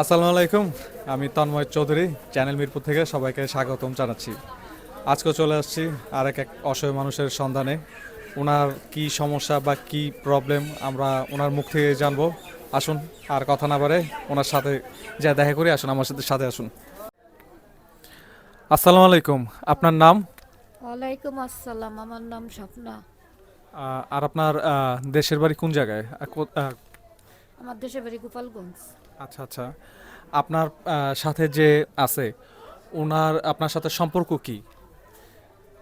আসসালামু আলাইকুম আমি তন্ময় চৌধুরী চ্যানেল মিরপুর থেকে সবাইকে স্বাগতম জানাচ্ছি। আজকে চলে আসছি আর এক এক অসহায় মানুষের সন্ধানে। ওনার কি সমস্যা বা কি প্রবলেম আমরা ওনার মুখ থেকে জানব। আসুন আর কথা না বাড়ে ওনার সাথে যা দেখা করি আসুন আমার সাথে সাথে আসুন। আসসালামু আলাইকুম আপনার নাম? ওয়ালাইকুম আসসালাম আমার নাম স্বপ্না। আর আপনার দেশের বাড়ি কোন জায়গায়? আমার দেশের বাড়ি গোপালগঞ্জ। আচ্ছা আচ্ছা। আপনার সাথে যে আছে ওনার আপনার সাথে সম্পর্ক কি?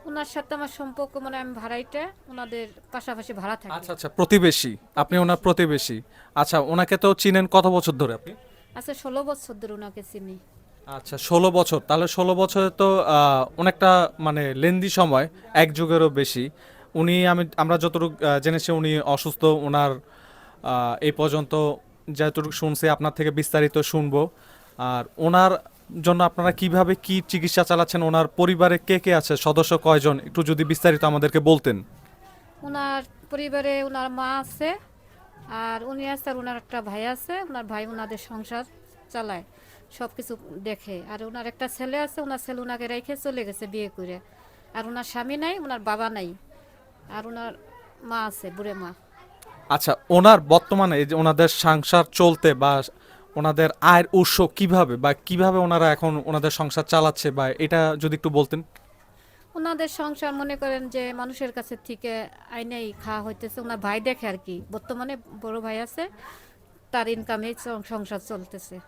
ওনার সাথে আমার সম্পর্ক মানে আমি ভাড়াইটা ওনাদের পাশাপাশি ভাড়া থাকি। আচ্ছা আচ্ছা প্রতিবেশী। আপনি ওনার প্রতিবেশী। আচ্ছা ওনাকে তো চিনেন কত বছর ধরে আপনি? আচ্ছা ষোলো বছর ধরে ওনাকে চিনি। আচ্ছা ষোলো বছর। তাহলে ষোলো বছরে তো অনেকটা মানে লেন্দি সময় এক যুগেরও বেশি। উনি আমি আমরা যতটুকু জেনেছি উনি অসুস্থ ওনার এই পর্যন্ত যতটুকু শুনছি, আপনার থেকে বিস্তারিত শুনব। আর ওনার জন্য আপনারা কীভাবে কি চিকিৎসা চালাচ্ছেন? ওনার পরিবারে কে কে আছে? সদস্য কয়জন? একটু যদি বিস্তারিত আমাদেরকে বলতেন। ওনার পরিবারে ওনার মা আছে, আর উনি আছে আর ওনার একটা ভাই আছে। ওনার ভাই ওনাদের সংসার চালায় সব কিছু দেখে। আর ওনার একটা ছেলে আছে, ওনার ছেলে ওনাকে রেখে চলে গেছে বিয়ে করে। আর ওনার স্বামী নাই, ওনার বাবা নাই। আর ওনার মা আছে, বুড়ে মা। আচ্ছা ওনার বর্তমানে এই যে ওনাদের সংসার চলতে বা ওনাদের আয়ের উৎস কীভাবে বা কীভাবে ওনারা এখন ওনাদের সংসার চালাচ্ছে বা এটা যদি একটু বলতেন? ওনাদের সংসার মনে করেন যে মানুষের কাছে থেকে আইনেই খাওয়া হইতেছে ওনার ভাই দেখে আর কি। বর্তমানে বড় ভাই আছে তার ইনকামে সংসার চলতেছে।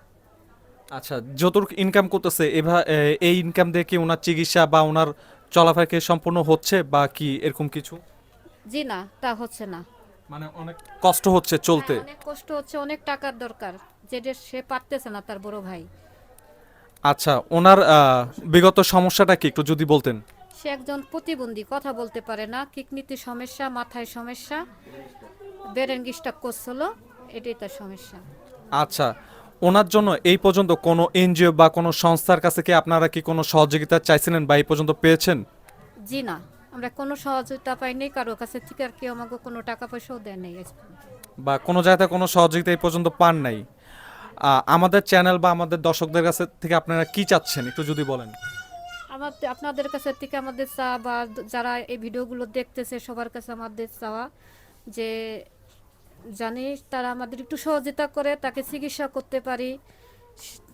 আচ্ছা যতটুকু ইনকাম করতেছে এভা- এই ইনকাম দিয়ে কি ওনার চিকিৎসা বা ওনার চলাফেরা কি সম্পূর্ণ হচ্ছে বা কি এরকম কিছু? জি না তা হচ্ছে না। মানে অনেক কষ্ট হচ্ছে চলতে। হ্যাঁ, অনেক কষ্ট হচ্ছে অনেক টাকার দরকার যেটা সে পারতেছে না তার বড় ভাই। আচ্ছা ওনার বিগত সমস্যাটা কি একটু যদি বলতেন। সে একজন প্রতিবন্ধী কথা বলতে পারে না কিকনিতে সমস্যা মাথায় সমস্যা ব্রেন করছিল এটাই তার সমস্যা। আচ্ছা ওনার জন্য এই পর্যন্ত কোনো এনজিও বা কোনো সংস্থার কাছে কি আপনারা কি কোনো সহযোগিতা চাইছিলেন বা এই পর্যন্ত পেয়েছেন? জি না। আমরা কোনো সহযোগিতা পাইনি কারও কাছে থেকে আর কেউ আমাকে কোনো টাকা পয়সাও দেয় নাই বা কোনো জায়গায় কোনো সহযোগিতা এই পর্যন্ত পান নাই। আমাদের চ্যানেল বা আমাদের দর্শকদের কাছে থেকে আপনারা কি চাচ্ছেন একটু যদি বলেন। আমার আপনাদের কাছে থেকে আমাদের চা বা যারা এই ভিডিওগুলো দেখতেছে সবার কাছে আমাদের চাওয়া যে জানি তারা আমাদের একটু সহযোগিতা করে তাকে চিকিৎসা করতে পারি।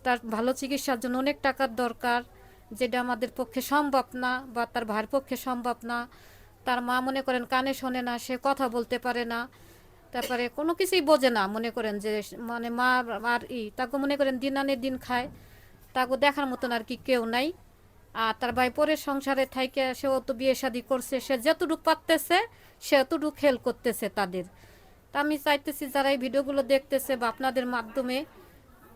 তার ভালো চিকিৎসার জন্য অনেক টাকার দরকার। যেটা আমাদের পক্ষে সম্ভব না বা তার ভাইয়ের পক্ষে সম্ভব না, তার মা মনে করেন কানে শোনে না, সে কথা বলতে পারে না। তারপরে কোনো কিছুই বোঝে না, মনে করেন যে মানে মা আর ই, তাকে মনে করেন দিন আনে দিন খায়। তাকে দেখার মতন আর কি কেউ নাই। আর তার ভাই পরের সংসারে থাইকে সেও তো বিয়ে শাদি করছে, সে যতটুকু পারতেছে, সে অতটুকু খেল করতেছে তাদের। তা আমি চাইতেছি যারা এই ভিডিওগুলো দেখতেছে বা আপনাদের মাধ্যমে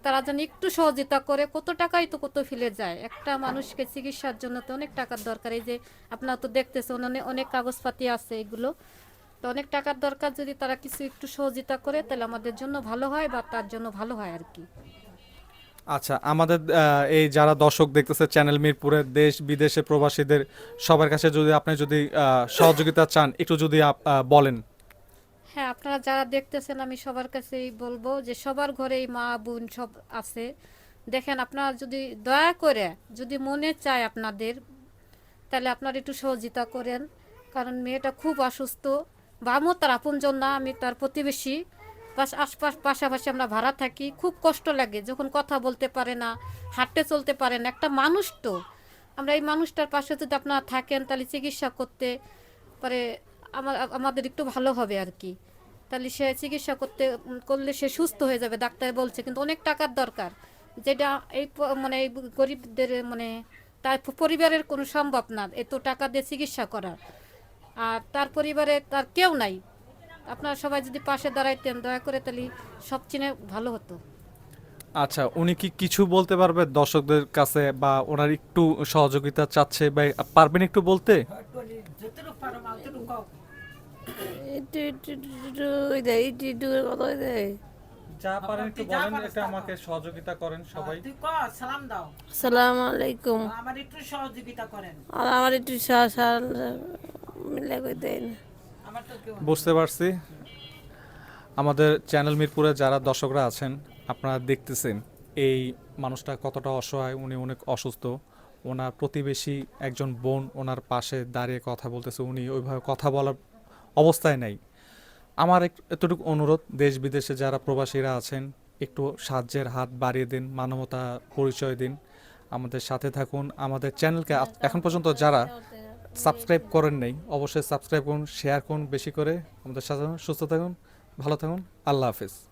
তারা যেন একটু সহযোগিতা করে, কত টাকাই তো কত ফেলে যায়। একটা মানুষকে চিকিৎসার জন্য তো অনেক টাকার দরকার। এই যে আপনারা তো দেখতেছেন অনেক অনেক কাগজপাতি আছে এগুলো। তো অনেক টাকার দরকার যদি তারা কিছু একটু সহযোগিতা করে, তাহলে আমাদের জন্য ভালো হয় বা তার জন্য ভালো হয় আর কি। আচ্ছা আমাদের এই যারা দর্শক দেখতেছে চ্যানেল মিরপুরের দেশ বিদেশে প্রবাসীদের, সবার কাছে যদি আপনি যদি সহযোগিতা চান, একটু যদি বলেন। হ্যাঁ আপনারা যারা দেখতেছেন, আমি সবার কাছেই বলব যে সবার ঘরেই মা, বোন সব আছে। দেখেন, আপনারা যদি দয়া করে, যদি মনে চায় আপনাদের, তাহলে আপনারা একটু সহযোগিতা করেন। কারণ মেয়েটা খুব অসুস্থ। বা আমিও তার আপনজন না, আমি তার প্রতিবেশী। পাশ আশপাশ পাশাপাশি আমরা ভাড়া থাকি। খুব কষ্ট লাগে, যখন কথা বলতে পারে না, হাঁটতে চলতে পারে না। একটা মানুষ তো। আমরা এই মানুষটার পাশে যদি আপনারা থাকেন, তাহলে চিকিৎসা করতে, পারে আমাদের একটু ভালো হবে আর কি তাহলে সে চিকিৎসা করতে করলে সে সুস্থ হয়ে যাবে, ডাক্তার বলছে, কিন্তু অনেক টাকার দরকার। যেটা এই মানে এই গরিবদের মানে তার পরিবারের কোনো সম্ভব না, এত টাকা দিয়ে চিকিৎসা করার। আর তার পরিবারে তার কেউ নাই। আপনারা সবাই যদি পাশে দাঁড়াইতেন, দয়া করে তাহলে সব চিনে ভালো হতো। আচ্ছা উনি কি কিছু বলতে পারবে দর্শকদের কাছে বা ওনার একটু সহযোগিতা চাচ্ছে বা পারবেন একটু বলতে? একটু একটু একটু ওই দেয় একটু একটু করে কথা ওই দেয় যা পারেন একটু বলেন এটা আমাকে সহযোগিতা করেন সবাই। তুই ক সালাম দাও। আসসালামু আলাইকুম। আমার একটু সহযোগিতা করেন। আর আমার একটু সার সার মিলে কই দেয় না আমার তো কেউ বুঝতে পারছি। আমাদের চ্যানেল মিরপুরে যারা দর্শকরা আছেন আপনারা দেখতেছেন এই মানুষটা কতটা অসহায় উনি অনেক অসুস্থ। ওনার প্রতিবেশী একজন বোন ওনার পাশে দাঁড়িয়ে কথা বলতেছে উনি ওইভাবে কথা বলার অবস্থায় নেই। আমার এক- এতটুকু অনুরোধ দেশ বিদেশে যারা প্রবাসীরা আছেন একটু সাহায্যের হাত বাড়িয়ে দিন মানবতা পরিচয় দিন। আমাদের সাথে থাকুন আমাদের চ্যানেলকে এখন পর্যন্ত যারা সাবস্ক্রাইব করেন নাই অবশ্যই সাবস্ক্রাইব করুন শেয়ার করুন বেশি করে। আমাদের সাথে সুস্থ থাকুন ভালো থাকুন আল্লাহ হাফিজ।